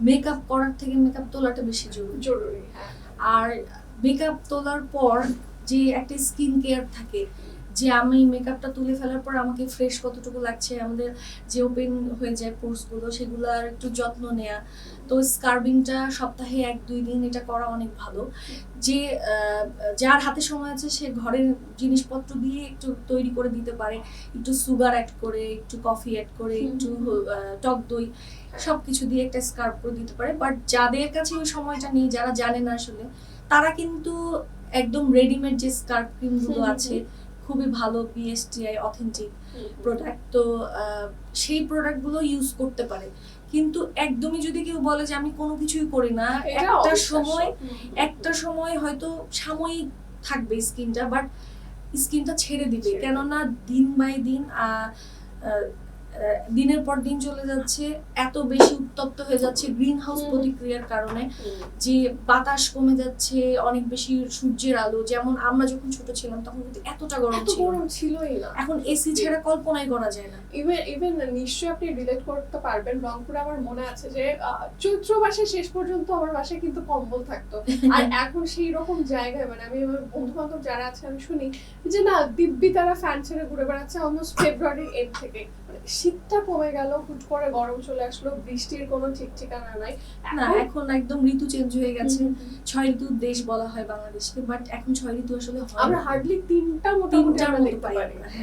Makeup করার থেকে makeup তোলাটা বেশি জরুরি। জরুরি হ্যাঁ। আর মেকআপ তোলার পর যে একটা স্কিন কেয়ার থাকে যে আমি মেকআপটা তুলে ফেলার পর আমাকে ফ্রেশ কতটুকু লাগছে আমাদের যে ওপেন হয়ে যায় পোর্সগুলো সেগুলোর একটু যত্ন নেওয়া তো স্কার্বিংটা সপ্তাহে এক দুই দিন এটা করা অনেক ভালো। যে যার হাতে সময় আছে সে ঘরের জিনিসপত্র দিয়ে একটু তৈরি করে দিতে পারে। একটু সুগার অ্যাড করে একটু কফি অ্যাড করে একটু টক দই সব কিছু দিয়ে একটা স্কার্ফ করে দিতে পারে। বাট যাদের কাছে ওই সময়টা নেই যারা জানে না আসলে তারা কিন্তু একদম রেডিমেড যে স্কার্ফ ক্রিমগুলো আছে খুবই ভালো পিএসটিআই অথেন্টিক প্রোডাক্ট তো সেই প্রোডাক্টগুলো ইউজ করতে পারে। কিন্তু একদমই যদি কেউ বলে যে আমি কোনো কিছুই করি না একটা সময় একটা সময় হয়তো সাময়িক থাকবে স্কিনটা বাট স্কিনটা ছেড়ে দিবে। কেননা দিন বাই দিন দিনের পর দিন চলে যাচ্ছে এত বেশি উত্তপ্ত হয়ে যাচ্ছে গ্রিন হাউস প্রতিক্রিয়ার কারণে যে বাতাস কমে যাচ্ছে অনেক বেশি সূর্যের আলো যেমন আমরা যখন ছোট ছিলাম তখন কিন্তু এতটা গরম ছিল। গরম ছিলই না। এখন এসি ছাড়া কল্পনাই করা যায় না। ইভেন ইভেন নিশ্চয়ই আপনি রিলেট করতে পারবেন। রংপুরে আমার মনে আছে যে চৈত্র মাসে শেষ পর্যন্ত আমার বাসায় কিন্তু কম্বল থাকতো। আর এখন সেই রকম জায়গায় মানে আমি আমার বন্ধু বান্ধব যারা আছে আমি শুনি যে না দিব্যি তারা ফ্যান ছেড়ে ঘুরে বেড়াচ্ছে অলমোস্ট ফেব্রুয়ারি এন্ড থেকে। শীতটা কমে গেল হুট করে গরম চলে আসলো বৃষ্টির কোনো ঠিক ঠিকানা নাই না এখন- একদম ঋতু চেঞ্জ হয়ে গেছে। ছয় ঋতুর দেশ বলা হয় বাংলাদেশকে বাট এখন ছয় ঋতু আসলে আমরা হার্ডলি তিনটা মোটামুটি আমরা দেখতে পাই।